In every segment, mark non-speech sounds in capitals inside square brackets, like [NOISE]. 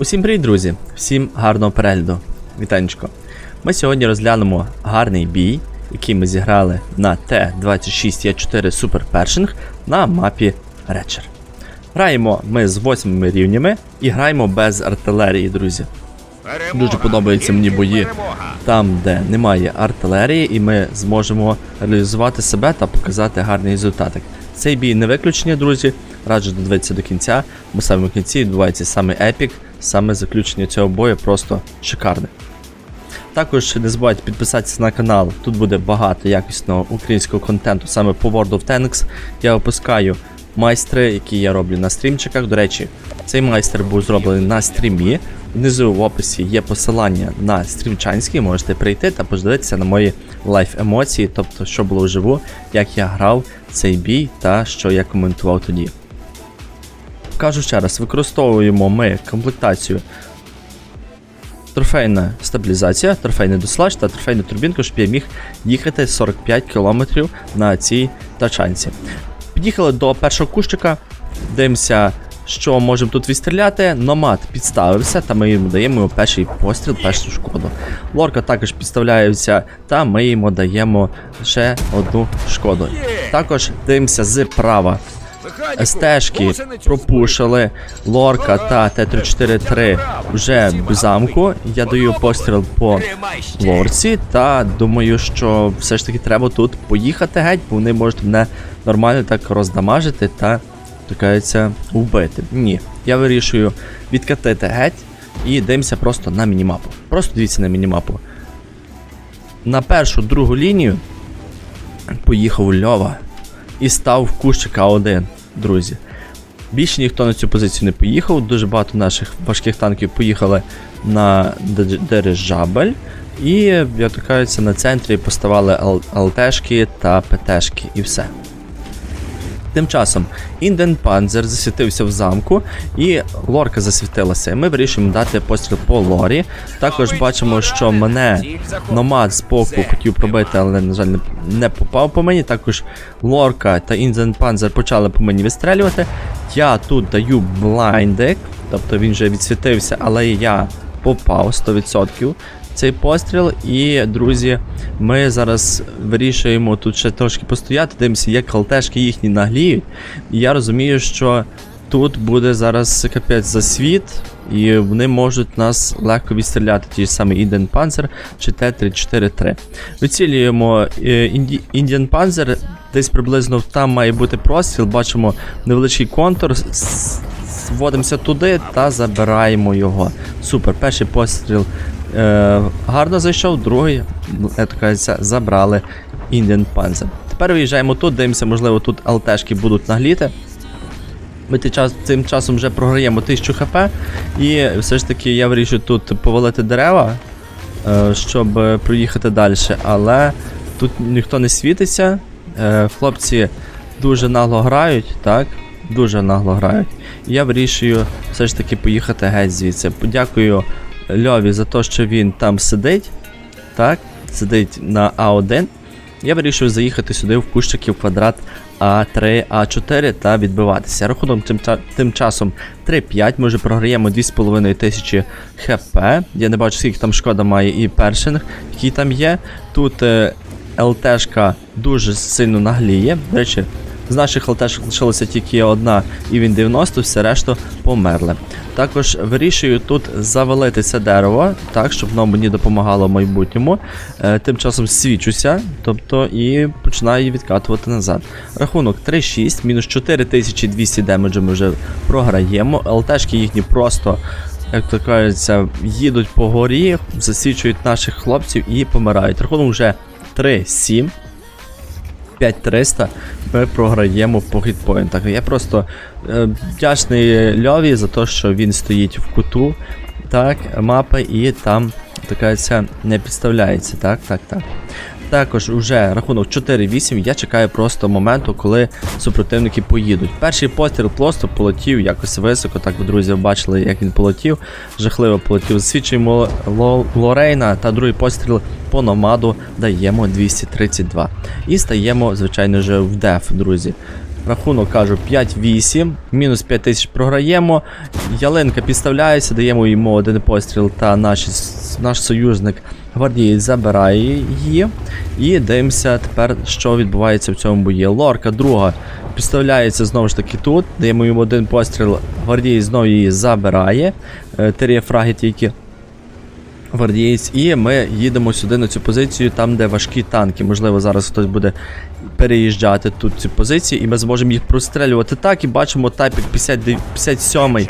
Усім привіт, друзі! Всім гарного перегляду. Вітанечко. Ми сьогодні розглянемо гарний бій, який ми зіграли на Т-26Е4 Super Pershing на мапі Речер. Граємо ми з 8 рівнями і граємо без артилерії, друзі. Дуже подобаються мені бої там, де немає артилерії, і ми зможемо реалізувати себе та показати гарний результатик. Цей бій не виключення, друзі. Раджу додивитися до кінця, бо саме в кінці відбувається саме епік, саме заключення цього бою просто шикарне. Також не забувайте підписатися на канал. Тут буде багато якісного українського контенту саме по World of Tanks. Я випускаю майстри, які я роблю на стрімчиках. До речі, цей майстер був зроблений на стрімі. Внизу в описі є посилання на стрімчанський, можете прийти та подивитися на мої лайф емоції, тобто що було вживу, як я грав цей бій та що я коментував тоді. Кажу ще раз, використовуємо ми комплектацію трофейна стабілізація, трофейний дослач та трофейну турбінку, щоб я міг їхати 45 км на цій тачанці. Під'їхали до першого кущика, дивимося, що можемо тут відстріляти. Номад підставився, та ми йому даємо йому перший постріл, першу шкоду. Лорка також підставляється, та ми йому даємо ще одну шкоду. Також дивимося з права. СТшки пропушили Лорка та Т-343 вже в замку. Я даю постріл по лорці, та думаю, що все ж таки треба тут поїхати геть, бо вони можуть мене нормально так роздамажити та такається вбити. Ні, я вирішую відкатити геть і дивимося просто на мінімапу. Просто дивіться на мінімапу. На першу другу лінію поїхав Льова і став в кущик А1, друзі. Більше ніхто на цю позицію не поїхав. Дуже багато наших важких танків поїхали на дирижабель. І, як то кажеться, на центрі поставали ЛТшки та ПТшки і все. Тим часом Інден Панзер засвітився в замку, і лорка засвітилася. І ми вирішуємо дати постріл по лорі. Також бачимо, що мене Номад з боку хотів пробити, але, на жаль, не попав по мені. Також Лорка та Інден Панзер почали по мені вистрелювати. Я тут даю блайндик, тобто він вже відсвітився, але я попав 100% цей постріл. І, друзі, ми зараз вирішуємо тут ще трошки постояти, дивимося, як алтешки їхні нагліють. І я розумію, що тут буде зараз капець засвіт, і вони можуть нас легко відстріляти, ті ж самі Інден Panzer чи Т-343. Вицілюємо Індіан Panzer, десь приблизно там має бути простріл, бачимо невеличкий контур. с- туди та забираємо його. Супер, перший постріл е, гарно зайшов, другий, ну, як забрали Indian Panzer. Тепер виїжджаємо тут, дивимося, можливо, тут ЛТшки будуть нагліти. Ми ти час, цим часом вже програємо 1000 хп, і все ж таки я вирішую тут повалити дерева, е, щоб проїхати далі. Але тут ніхто не світиться. Е, хлопці дуже нагло грають, так? Дуже нагло грають. Я вирішую все ж таки поїхати геть звідси. Подякую Льові за те, що він там сидить. Так, сидить на А1. Я вирішив заїхати сюди в кущики в квадрат А3, А4 та відбиватися. Рахунок тим, тим часом 3-5. Ми вже програємо 2,5 тисячі хп. Я не бачу, скільки там шкода має і першинг, який там є. Тут е, ЛТшка дуже сильно нагліє. До речі, з наших ЛТшок лишилася тільки одна і він 90, все решта померли. Також вирішую тут завалити це дерево, так, щоб воно мені допомагало в майбутньому. Е, тим часом свічуся, тобто і починаю її відкатувати назад. Рахунок 3-6, мінус 4200 демеджу ми вже програємо. ЛТшки їхні просто. Як то кажеться, їдуть по горі, засвічують наших хлопців і помирають. Рахунок вже 3-7. 5300 ми програємо по хітпоінтах. Я просто е, вдячний Льові за те, що він стоїть в куту так, мапи і там така ця не підставляється. Так, так, так. Також вже рахунок 4-8. Я чекаю просто моменту, коли супротивники поїдуть. Перший постріл просто полетів якось високо. Так, ви, друзі, бачили, як він полетів. Жахливо полетів. Засвідчуємо Ло- Лорейна та другий постріл по номаду даємо 232. І стаємо, звичайно ж, в деф, друзі. Рахунок кажу 5-8, мінус 5 тисяч програємо. Ялинка підставляється, даємо йому один постріл, та наш, наш союзник гвардієць забирає її. І дивимося тепер, що відбувається в цьому бої. Лорка друга підставляється знову ж таки тут. Даємо йому один постріл, гвардієць знову її забирає. Е, Три фраги тільки гвардієць. І ми їдемо сюди на цю позицію, там, де важкі танки. Можливо, зараз хтось буде переїжджати тут ці позиції, і ми зможемо їх прострелювати так. І бачимо тайпік 50, 57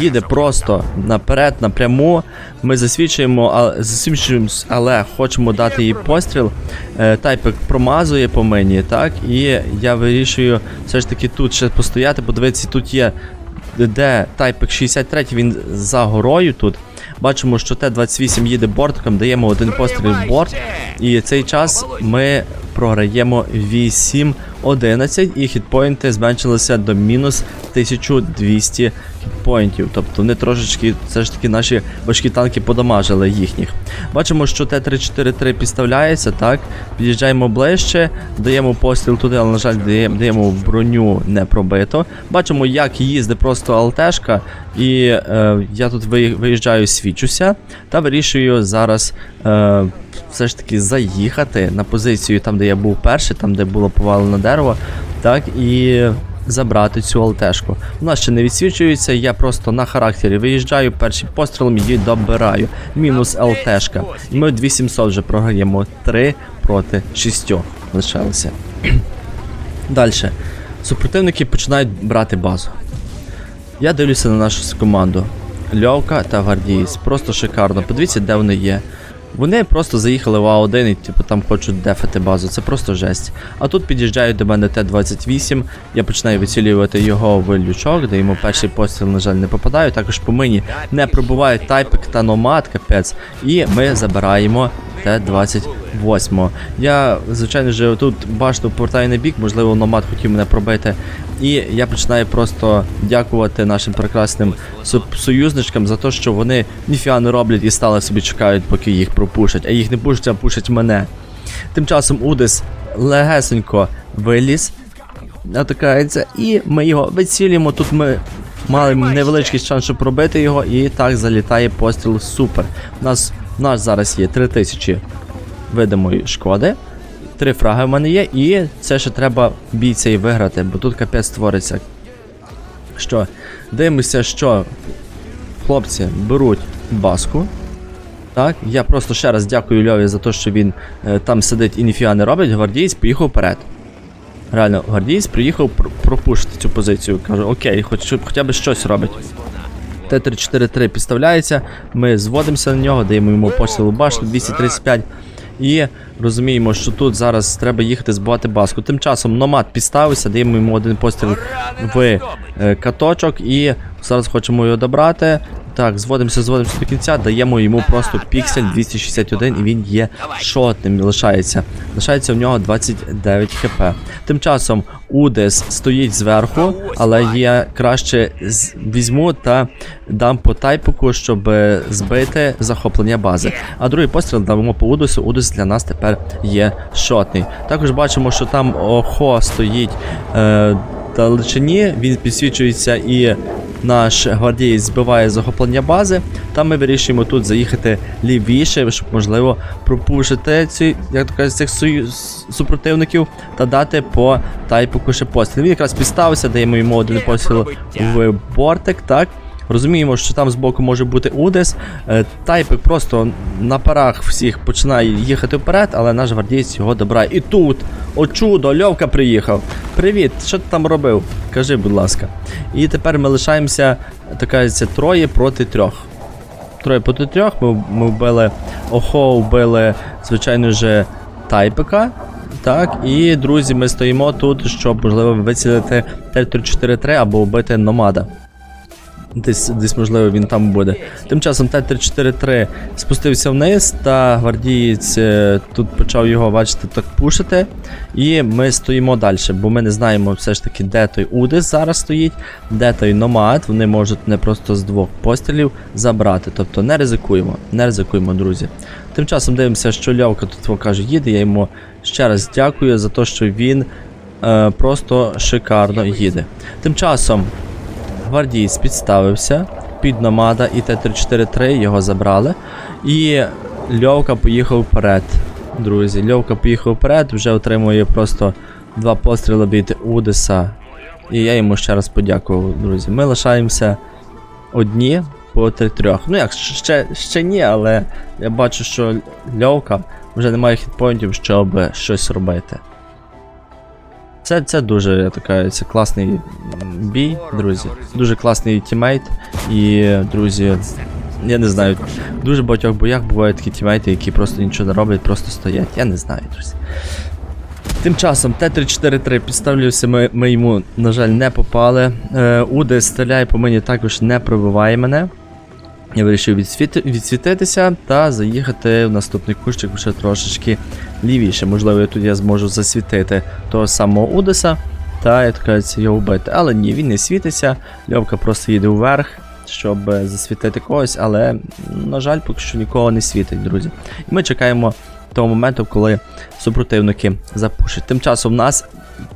їде просто наперед, напряму. Ми засвідчуємо, а, засвідчуємось, але хочемо дати їй постріл. Е, тайпик промазує по мені, так? І я вирішую все ж таки тут ще постояти, подивитися, тут є. Де тайпик 63, він за горою тут. Бачимо, що Т-28 їде бортиком, даємо один постріл в борт. І цей час ми програємо 8-11 і хітпоінти зменшилися до мінус 1200 хітпоінтів. Тобто вони трошечки, все ж таки, наші важкі танки подамажили їхніх. Бачимо, що Т-343 підставляється, так. Під'їжджаємо ближче, даємо постріл туди, але, на жаль, даємо, броню не пробито. Бачимо, як їздить просто алтешка, і е, я тут виїжджаю, свічуся та вирішую зараз. Е, все ж таки заїхати на позицію там, де я був перший, там, де було повалене дерево, так, і забрати цю алтешку. Вона ще не відсвічується, я просто на характері виїжджаю, першим пострілом її добираю. Мінус ЛТшка. І ми 2700 вже програємо 3 проти 6 лишалося. [CLEARS THROAT] Далі. Супротивники починають брати базу. Я дивлюся на нашу команду. Льовка та Гвардієць. Просто шикарно. Подивіться, де вони є. Вони просто заїхали в А1 і типу там хочуть дефати базу. Це просто жесть. А тут під'їжджають до мене Т-28. Я починаю вицілювати його в лючок, де йому перший постріл, на жаль, не попадаю. Також по мені не пробувають тайпик та номад, капець. І ми забираємо Т-28. Я, звичайно ж, тут башню повертаю на бік, можливо, номад хотів мене пробити. І я починаю просто дякувати нашим прекрасним союзничкам за те, що вони ніфіга не роблять і стали собі чекають, поки їх пропушать. А їх не пушать, а пушать мене. Тим часом Удис легесенько виліз, натикається, і ми його вицілюємо. Тут ми мали невеличкий шанс, щоб пробити його, і так залітає постріл супер. У нас, у нас зараз є 3000 видимої шкоди. Три фраги в мене є, і це ще треба бій цей виграти, бо тут капець створиться. Що? Дивимося, що хлопці беруть баску. Так, я просто ще раз дякую Льові за те, що він е, там сидить і ніфіга не робить. Гвардієць поїхав вперед. Реально, гвардієць приїхав пр- пропушити цю позицію. Каже, окей, хоч, хоча б щось робить. Т-343 підставляється, ми зводимося на нього, даємо йому пострілу башню 235. І розуміємо, що тут зараз треба їхати збивати баску. Тим часом номад підставився, даємо йому один постріл в е, каточок і зараз хочемо його добрати. Так, зводимося, зводимося до кінця, даємо йому просто піксель 261 і він є шотним. Лишається. Лишається в нього 29 хп. Тим часом Удес стоїть зверху, але я краще візьму та дам по тайпику, щоб е, збити захоплення бази. А другий постріл дамо по Удесу. Удес для нас тепер є шотний. Також бачимо, що там Охо стоїть е, далечині, він підсвічується і наш гвардієць збиває захоплення бази. Та ми вирішуємо тут заїхати лівіше, щоб можливо пропушити ці, як то кажуть, цих сою- супротивників та дати по тайпу куше постріл. Він якраз підставився, даємо йому один постріл в бортик, так. Розуміємо, що там збоку може бути Удес. Е, Тайпик просто на парах всіх починає їхати вперед, але наш гвардієць його добирає. І тут, о чудо, Льовка приїхав. Привіт, що ти там робив? Кажи, будь ласка. І тепер ми лишаємося, така троє проти трьох. Троє проти трьох. Ми, ми вбили Охо, вбили, звичайно ж, Тайпика. Так, і друзі, ми стоїмо тут, щоб можливо вицілити Т-343 або вбити Номада. Десь, десь, можливо, він там буде. Тим часом Т-343 спустився вниз, та гвардієць е, тут почав його, бачите, так пушити. І ми стоїмо далі, бо ми не знаємо все ж таки, де той Удис зараз стоїть, де той Номад. Вони можуть не просто з двох пострілів забрати. Тобто не ризикуємо, не ризикуємо, друзі. Тим часом дивимося, що Льовка тут каже, їде. Я йому ще раз дякую за те, що він е, просто шикарно їде. Тим часом гвардієць підставився під Номада і Т-343 його забрали. І Льовка поїхав вперед. Друзі, Льовка поїхав вперед, вже отримує просто два постріли від Удеса. І я йому ще раз подякував, друзі. Ми лишаємося одні по три-трьох. Ну як, ще, ще ні, але я бачу, що Льовка вже не має хітпоінтів, щоб щось робити. Це, це дуже я така, це класний бій, друзі. Дуже класний тімейт. І, друзі, я не знаю, в дуже багатьох боях бувають такі тімейти, які просто нічого не роблять, просто стоять. Я не знаю, друзі. Тим часом Т-343 підставлювався, ми, ми йому, на жаль, не попали. Е, Уде стріляє по мені також не пробиває мене. Я вирішив відсвіти, відсвітитися та заїхати в наступний кущик вже трошечки лівіше. Можливо, тут я зможу засвітити того самого Удеса та, як кажеться, його вбити. Але ні, він не світиться. Льовка просто їде вверх, щоб засвітити когось, але, на жаль, поки що нікого не світить, друзі. І ми чекаємо того моменту, коли супротивники запушать. Тим часом в нас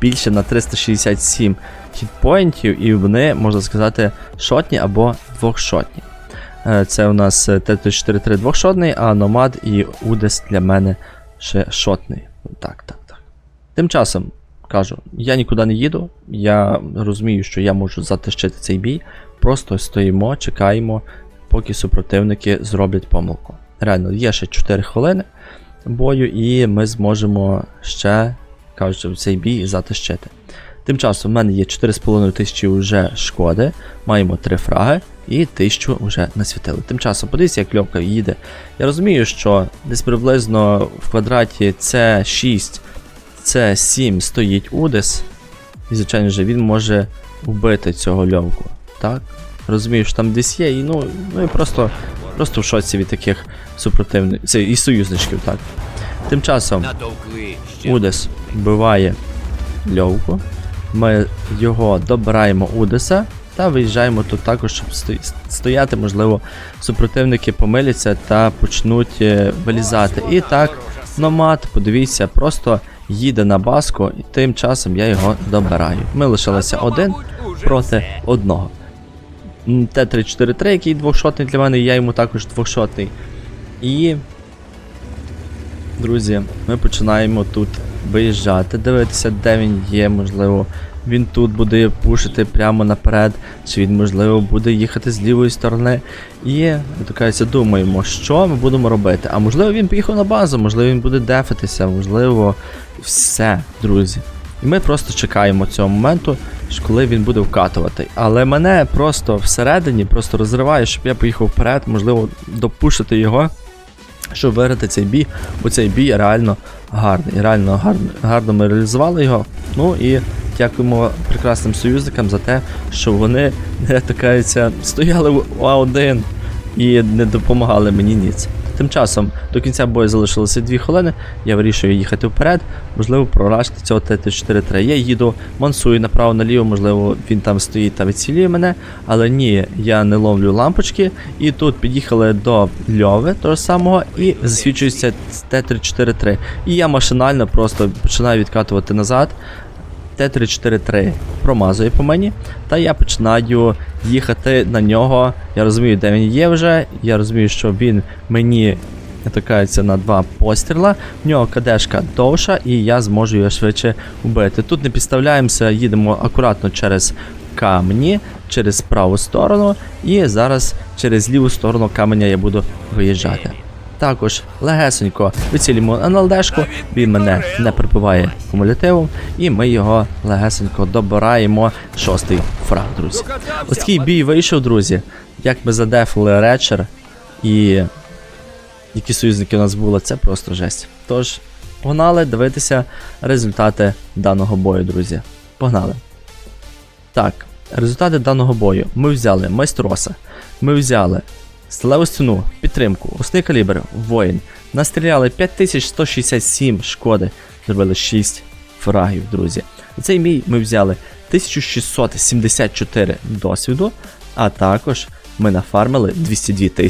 більше на 367 хітпоінтів, і вони, можна сказати, шотні або двохшотні. Е, Це у нас е, Т-4-3 двохшотний, а Номад і Удес для мене ще шотний. Так, так, так. Тим часом, кажу, я нікуди не їду, я розумію, що я можу затищити цей бій. Просто стоїмо, чекаємо, поки супротивники зроблять помилку. Реально, є ще 4 хвилини бою, і ми зможемо ще, кажуть, цей бій затищити. Тим часом в мене є 4,5 тисячі вже шкоди, маємо 3 фраги і 1000 вже насвітили. Тим часом подивіться, як льовка їде. Я розумію, що десь приблизно в квадраті С6, С7 стоїть Удес. І, звичайно ж, він може вбити цього льовку. Так? Розумію, що там десь є, і ну, ну і просто, просто в шоці від таких супротивників. Це і союзничків, так. Тим часом Удес вбиває льовку. Ми його добираємо Удеса та виїжджаємо тут також, щоб стояти, можливо, супротивники помиляться та почнуть е, вилізати. І так, Номад, подивіться, просто їде на баску, і тим часом я його добираю. Ми лишилися один проти одного. М, Т-343, який двохшотний для мене, я йому також двохшотний. І Друзі, ми починаємо тут виїжджати, дивитися, де він є, можливо, він тут буде пушити прямо наперед, чи він, можливо, буде їхати з лівої сторони. І така думаємо, що ми будемо робити. А можливо він поїхав на базу, можливо, він буде дефитися, можливо, все, друзі. І ми просто чекаємо цього моменту, коли він буде вкатувати. Але мене просто всередині просто розриває, щоб я поїхав вперед, можливо, допушити його щоб виграти цей бій, бо цей бій реально гарний. Реально гарно, гарно ми реалізували його. Ну і дякуємо прекрасним союзникам за те, що вони не такаються, стояли в А1 і не допомагали мені ніц. Тим часом до кінця бою залишилося 2 хвилини. Я вирішую їхати вперед, можливо, прорашити цього Т-4-3. Я їду, мансую направо-наліво, можливо, він там стоїть та відцілює мене. Але ні, я не ловлю лампочки. І тут під'їхали до Льови, того самого, і засвідчується Т-343. І я машинально просто починаю відкатувати назад. Т-343 промазує по мені, та я починаю їхати на нього. Я розумію, де він є вже. Я розумію, що він мені натикається на два постріла. В нього кадешка довша, і я зможу його швидше вбити. Тут не підставляємося, їдемо акуратно через камені, через праву сторону, і зараз через ліву сторону каменя я буду виїжджати. Також легесенько вицілюємо НЛДшку, він мене не припиває кумулятивом, і ми його легесенько добираємо. Шостий фраг, друзі. Ось такий бій вийшов, друзі. Як ми задефали речер і які союзники у нас були, це просто жесть. Тож, погнали дивитися результати даного бою, друзі. Погнали. Так, результати даного бою. Ми взяли майстроса, ми взяли сталеву стіну, підтримку, осний калібр, воїн. Настріляли 5167 шкоди, зробили 6 фрагів, друзі. Цей мій ми взяли 1674 досвіду, а також ми нафармили 202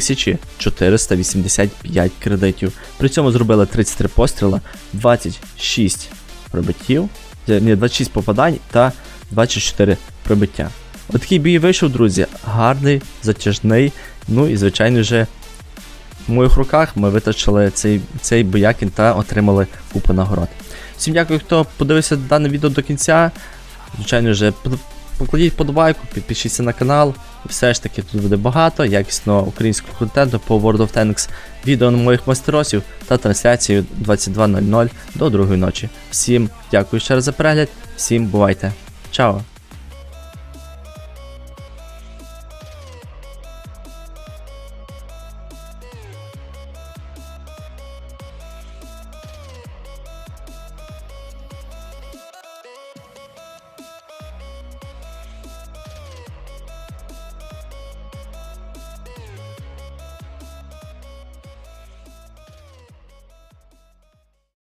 485 кредитів. При цьому зробили 33 постріла, 26 пробиттів, е, ні, 26 попадань та 24 пробиття. Отакий бій вийшов, друзі. Гарний, затяжний. Ну і звичайно же, в моїх руках ми витащили цей, цей боякін та отримали купу нагород. Всім дякую, хто подивився дане відео до кінця. Звичайно же, покладіть подобайку, підпишіться на канал. Все ж таки тут буде багато якісного українського контенту по World of Tanks, відео на моїх мастеросів та трансляцію 22.00 до 2 ночі. Всім дякую ще раз за перегляд, всім бувайте. Чао!